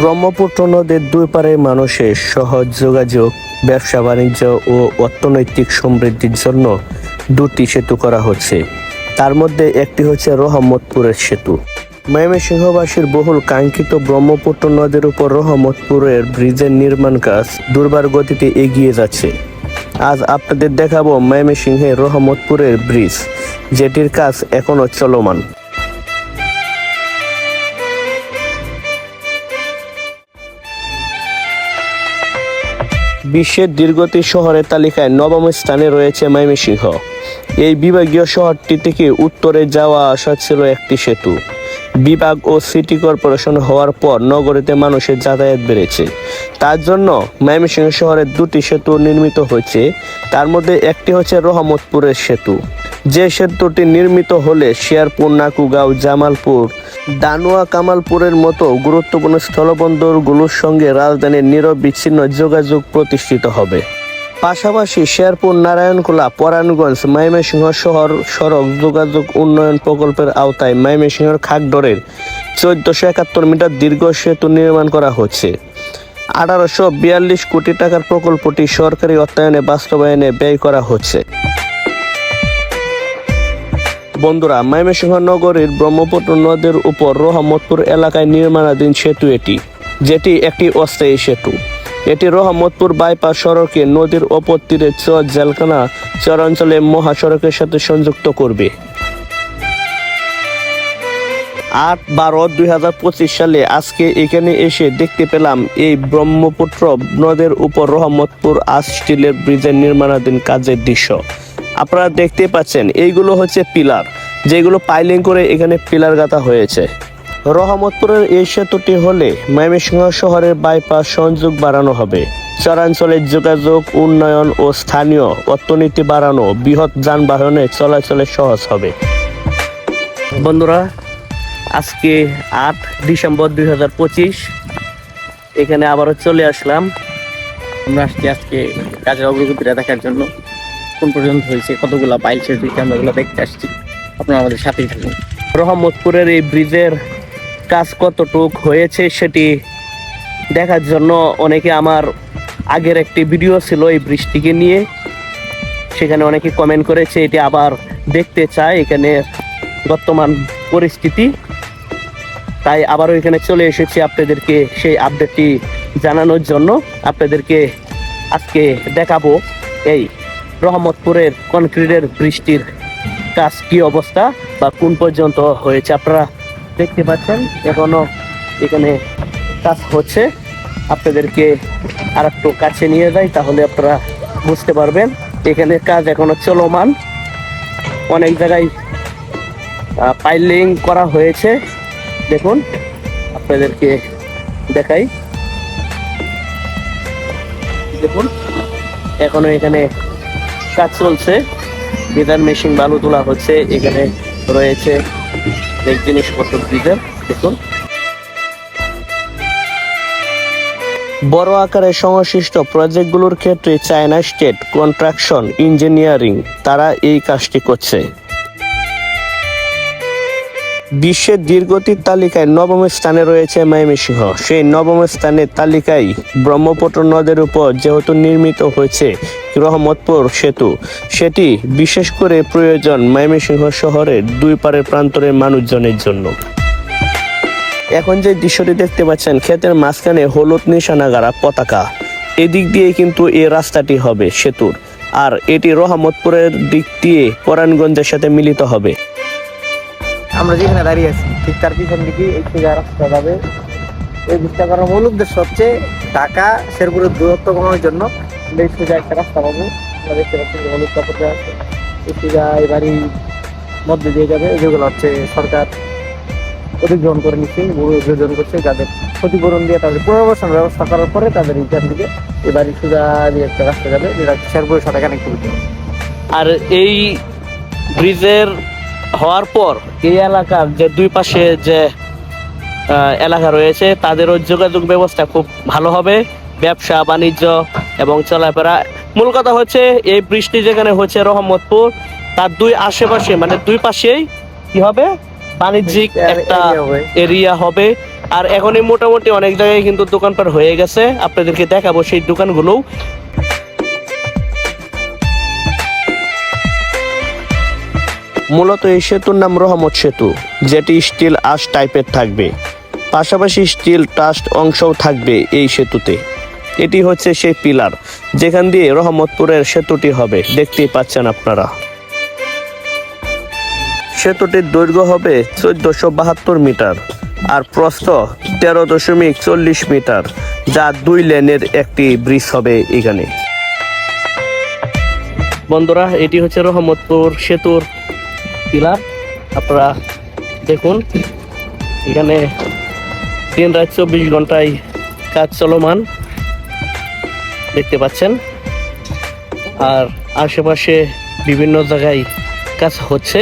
ব্রহ্মপুত্র নদীর দুই পারে মানুষের সহজ যোগাযোগ, ব্যবসা বাণিজ্য ও অর্থনৈতিক সমৃদ্ধির জন্য দুটি সেতু করা হচ্ছে। তার মধ্যে একটি হচ্ছে রহমতপুরের সেতু। ময়মনসিংহবাসীর বহুল কাঙ্ক্ষিত ব্রহ্মপুত্র নদীর উপর রহমতপুরের ব্রিজের নির্মাণ কাজ দুর্বার গতিতে এগিয়ে যাচ্ছে। আজ আপনাদের দেখাবো ময়মনসিংহের রহমতপুরের ব্রিজ, যেটির কাজ এখনও চলমান। বিশ্বের দীর্ঘতী শহরের তালিকায় নবম স্থানে রয়েছে ময়মনসিংহ। এই বিভাগীয় শহরটি থেকে উত্তরে যাওয়া আসা ছিল একটি সেতু। বিভাগ ও সিটি কর্পোরেশন হওয়ার পর নগরীতে মানুষের যাতায়াত বেড়েছে। তার জন্য ময়মনসিংহ শহরে দুটি সেতু নির্মিত হয়েছে। তার মধ্যে একটি হচ্ছে রহমতপুরের সেতু। যে সেতুটি নির্মিত হলে শেয়ারপুর, নাকুগাঁও, জামালপুর, দানুয়া, কামালপুরের মতো গুরুত্বপূর্ণ স্থলবন্দরগুলোর সঙ্গে রাজধানীর নিরবিচ্ছিন্ন যোগাযোগ প্রতিষ্ঠিত হবে। পাশাপাশি শেরপুর নারায়ণখোলা পরাণগঞ্জ ময়মনসিংহ শহর সড়ক যোগাযোগ উন্নয়ন প্রকল্পের আওতায় ময়মনসিংহের খাগড়রের চোদ্দশো একাত্তর মিটার দীর্ঘ সেতু নির্মাণ করা হচ্ছে। আঠারোশো বিয়াল্লিশ কোটি টাকার প্রকল্পটি সরকারি অর্থায়নে বাস্তবায়নে ব্যয় করা হচ্ছে। বন্ধুরা ময়মনসিংহ নগরীর ব্রহ্মপুত্র নদের উপর রহমতপুর এলাকায় নির্মাণাধীন সেতু এটি, যেটি একটি অস্থায়ী সেতু। এটি রহমতপুর বাইপাস সড়কে নদীর অপর তীরে চর জেলখানা চরাঞ্চলে মহাসড়কের সাথে সংযুক্ত করবে। আট বারো দুই হাজার পঁচিশ সালে আজকে এখানে এসে দেখতে পেলাম এই ব্রহ্মপুত্র নদের উপর রহমতপুর আজ স্টিলের ব্রিজের নির্মাণাধীন কাজের দৃশ্য। আপনারা দেখতে পাচ্ছেন, এইগুলো হচ্ছে পিলার, যেগুলো পাইলিং করে এখানে পিলার গাঁথা হয়েছে। রহমতপুরের এই সেতুটি হলে ময়মনসিংহ শহরের বাইপাস সংযোগ বাড়ানো হবে। চরাঞ্চলের যোগাযোগ, উন্নয়ন ও স্থানীয় অর্থনীতি বাড়ানো বৃহৎ যানবাহনে চলাচলে সহজ হবে। বন্ধুরা, আজকে আট ডিসেম্বর দুই হাজার পঁচিশ, এখানে আবারও চলে আসলাম। আমরা আসছি আজকে কাজের অগ্রগতিটা দেখার জন্য। কোন পর্যন্ত হয়েছে, কতগুলো পাইল শেষ আমরা ওগুলো দেখতে আসছি। আপনারা আমাদের সাথেই থাকুন। রহমতপুরের এই ব্রিজের কাজ কতটুক হয়েছে সেটি দেখার জন্য অনেকে আমার আগের একটি ভিডিও ছিল এই ব্রিজটিকে নিয়ে। সেখানে অনেকে কমেন্ট করেছে, এটি আবার দেখতে চায় এখানে বর্তমান পরিস্থিতি। তাই আবারও এখানে চলে এসেছি আপনাদেরকে সেই আপডেটটি জানানোর জন্য। আপনাদেরকে আজকে দেখাবো এই রহমতপুরের কনক্রিটের বৃষ্টির কাজ কি অবস্থা বা কোন পর্যন্ত হয়েছে? আপনারা দেখতে পাচ্ছেন, এখনও এখানে কাজ হচ্ছে। আপনাদেরকে আর একটু কাছে নিয়ে যাই, তাহলে আপনারা বুঝতে পারবেন। এখানে কাজ এখনও চলমান। অনেক জায়গায় পাইলিং করা হয়েছে। দেখুন, আপনাদেরকে দেখাই। দেখুন, এখনও এখানে কাজ চলছে। বিদার মেশিন বালু তোলা হচ্ছে, এখানে রয়েছে অনেক জিনিসপত্র ব্রিজের দেখুন। বড় আকারে সংশ্লিষ্ট প্রজেক্টগুলোর ক্ষেত্রে চায়না স্টেট কন্ট্রাকশন ইঞ্জিনিয়ারিং, তারা এই কাজটি করছে। বিশ্বের দীর্ঘতির তালিকায় নবম স্থানে রয়েছে ময়মনসিংহ সেই নবম স্থানের তালিকায় ব্রহ্মপুত্র নদের উপর যেহেতু নির্মিত হয়েছে রহমতপুর সেতু। সেটি বিশেষ করে প্রয়োজন ময়মনসিংহ শহরের দুই পারের প্রান্তরের মানুষজনের জন্য। এখন যে দৃশ্যটি দেখতে পাচ্ছেন, ক্ষেতের মাঝখানে হলুদ নিশানাগারা পতাকা। এদিক দিয়ে কিন্তু এই রাস্তাটি হবে সেতুর। আর এটি রহমতপুরের দিক দিয়ে পরাণগঞ্জের সাথে মিলিত হবে। আমরা যেখানে দাঁড়িয়ে আছি, ঠিক তার পিছন দিকে এই সোজা রাস্তা যাবে। এই ব্রিজটা করার মূল উদ্দেশ্য হচ্ছে ঢাকা, শেরপুরের দূরত্ব কমানোর জন্য এই সোজা একটা রাস্তা পাবো। আমরা দেখতে পাচ্ছি যে হলুদ কাপড় দেওয়া আছে। এই সোজা এই বাড়ির মধ্যে দিয়ে যাবে। যেগুলো হচ্ছে সরকার অধিগ্রহণ করে নিচ্ছে অধিগ্রহণ করছে, যাদের ক্ষতিপূরণ দিয়ে তাদের পুনর্বাসন ব্যবস্থা করার পরে তাদের এখান থেকে এই বাড়ির সোজা দিয়ে একটা রাস্তা যাবে, যেটা শেরপুরের সাথে কানেক্ট করবে আর এই ব্রিজের হওয়ার পর এই এলাকার যে দুই পাশে যে এলাকা রয়েছে, তাদেরও যোগাযোগ ব্যবস্থা খুব ভালো হবে। ব্যবসা, বাণিজ্য এবং চলাফেরা। মূল কথা হচ্ছে এই বৃষ্টি যেখানে হচ্ছে রহমতপুর তার দুই আশেপাশে মানে দুই পাশেই কি হবে? বাণিজ্যিক একটা এরিয়া হবে। আর এখনই মোটামুটি অনেক জায়গায় কিন্তু দোকানপাট হয়ে গেছে। আপনাদেরকে দেখাবো সেই দোকানগুলোও মূলত এই সেতুর নাম রহমত সেতু যেটি স্টিল আশ টাইপের থাকবে। পাশাপাশি স্টিল টাস্ট অংশও থাকবে এই সেতুতে। এটি হচ্ছে সেই পিলার, যেখান দিয়ে রহমতপুরের সেতুটি হবে। দেখতেই পাচ্ছেন আপনারা। সেতুটির দৈর্ঘ্য হবে চোদ্দশো বাহাত্তর মিটার আর প্রস্থ তেরো দশমিক চল্লিশ মিটার, যা দুই লেনের একটি ব্রিজ হবে এখানে। বন্ধুরা, এটি হচ্ছে রহমতপুর সেতুর পিলার। আপনারা দেখুন, এখানে দিন রাত চব্বিশ ঘন্টায় কাজ চলমান। দেখতে পাচ্ছেন। আর আশেপাশে বিভিন্ন জায়গায় কাজ হচ্ছে।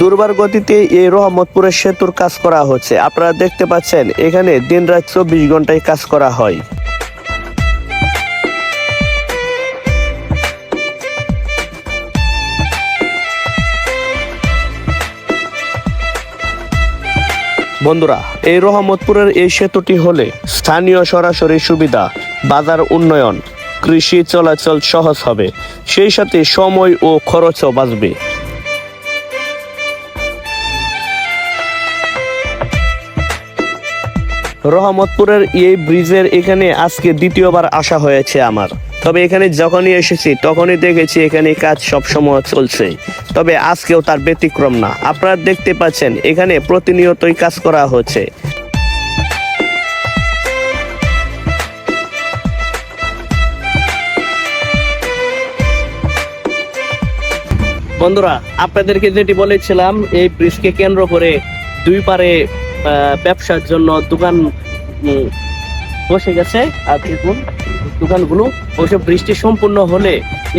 দুর্বার গতিতে এই রহমতপুরের সেতুর কাজ করা হচ্ছে। আপনারা দেখতে পাচ্ছেন, এখানে দিন রাত চব্বিশ ঘন্টায় কাজ করা হয়। বন্ধুরা, এই রহমতপুরের এই সেতুটি হলে স্থানীয় সরাসরি সুবিধা, বাজার উন্নয়ন, কৃষি চলাচল সহজ হবে। সেই সাথে সময় ও খরচও বাঁচবে। রহমতপুরের এই ব্রিজের এখানে আজকে দ্বিতীয়বার আসা হয়েছে আমার। তবে এখানে যখনই এসেছি, তখনই দেখেছি এখানে কাজ সবসময় চলছে। তবে আজকেও তার ব্যতিক্রম না। আপনারা দেখতে পাচ্ছেন, এখানে প্রতিনিয়তই কাজ করা হচ্ছে। বন্ধুরা, আপনাদেরকে যেটি বলেছিলাম, এই ব্রিজকে কেন্দ্র করে দুই পারে ব্যবসার জন্য দোকান বসে গেছে। আর দেখুন। দোকানগুলো অবশ্য বৃষ্টি সম্পূর্ণ হলে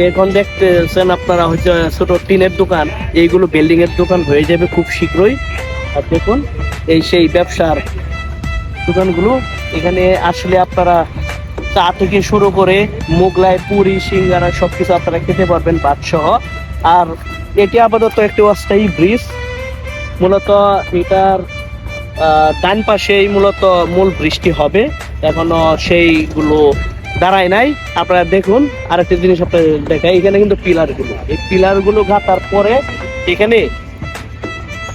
এখন দেখতেছেন আপনারা হচ্ছে ছোট টিনের দোকান, এইগুলো বিল্ডিং এর দোকান হয়ে যাবে খুব শীঘ্রই। আর দেখুন, এই সেই ব্যবসার দোকানগুলো, এখানে আসলে আপনারা চা থেকে শুরু করে মোগলাই, পুরি, সিঙ্গারা সবকিছু আপনারা খেতে পারবেন ভাত সহ আর এটি আপাতত একটি অস্থায়ী ব্রিজ। মূলত এটার ডান পাশেই মূলত মূল বৃষ্টি হবে। এখনও সেইগুলো দাঁড়ায় নাই। আপনারা দেখুন, আরেকটা জিনিস আপনাদের দেখায় এখানে কিন্তু পিলারগুলো এই পিলারগুলো গাঁথার পরে এখানে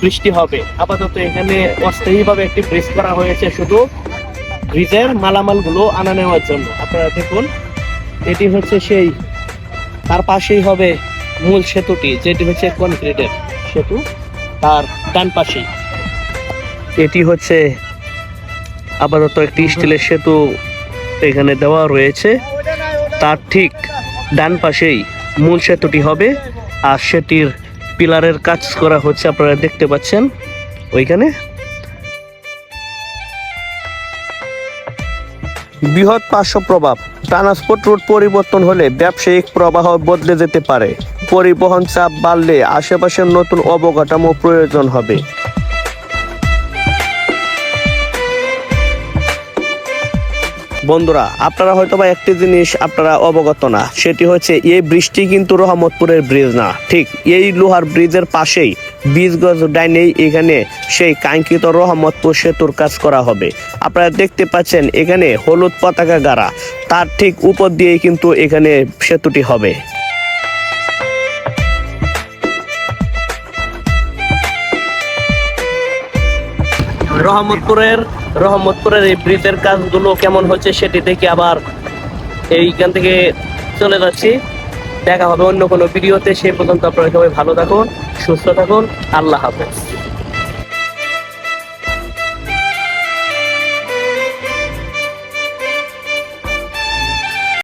বৃষ্টি হবে। আপাতত এখানে অস্থায়ীভাবে একটি ব্রিজ করা হয়েছে শুধু। ব্রিজের মালামালগুলো আনা নেওয়ার জন্য। আপনারা দেখুন, এটি হচ্ছে সেই, তার পাশেই হবে মূল সেতুটি, যেটি হচ্ছে কনক্রিটের সেতু, তার ডান পাশেই। এটি হচ্ছে আপাতত একটি স্টিলের সেতু। এখানে দেওয়া রয়েছে। তার ঠিক ডান পাশেই মূল সেতুটি হবে। আর সেটির পিলারের কাজ করা হচ্ছে, আপনারা দেখতে পাচ্ছেন ওইখানে। বৃহৎ পার্শ্ব প্রভাব, ট্রান্সপোর্ট রুট পরিবর্তন হলে ব্যবসায়িক প্রবাহ বদলে যেতে পারে। পরিবহন চাপ বাড়লে আশেপাশের নতুন অবকাঠামো প্রয়োজন হবে। বন্ধুরা, আপনারা হয়তো বা একটি জিনিস আপনারা অবগত না, সেটি হচ্ছে এই বৃষ্টি কিন্তু রহমতপুরের ব্রিজ না। ঠিক এই লোহার ব্রিজের পাশেই বীজ গজ ডাইনেই এখানে সেই কাঙ্ক্ষিত রহমতপুর সেতুর কাজ করা হবে। আপনারা দেখতে পাচ্ছেন এখানে হলুদ পতাকা গাড়া, তার ঠিক উপর দিয়েই কিন্তু এখানে সেতুটি হবে। রহমতপুরের রহমতপুরের এই ব্রিজের কাজগুলো কেমন হচ্ছে সেটি দেখে আবার এইখান থেকে চলে যাচ্ছি। দেখা হবে অন্য কোনো ভিডিওতে। সেই পর্যন্ত আপনারা সবাই ভালো থাকুন, সুস্থ থাকুন। আল্লাহ হাফেজ।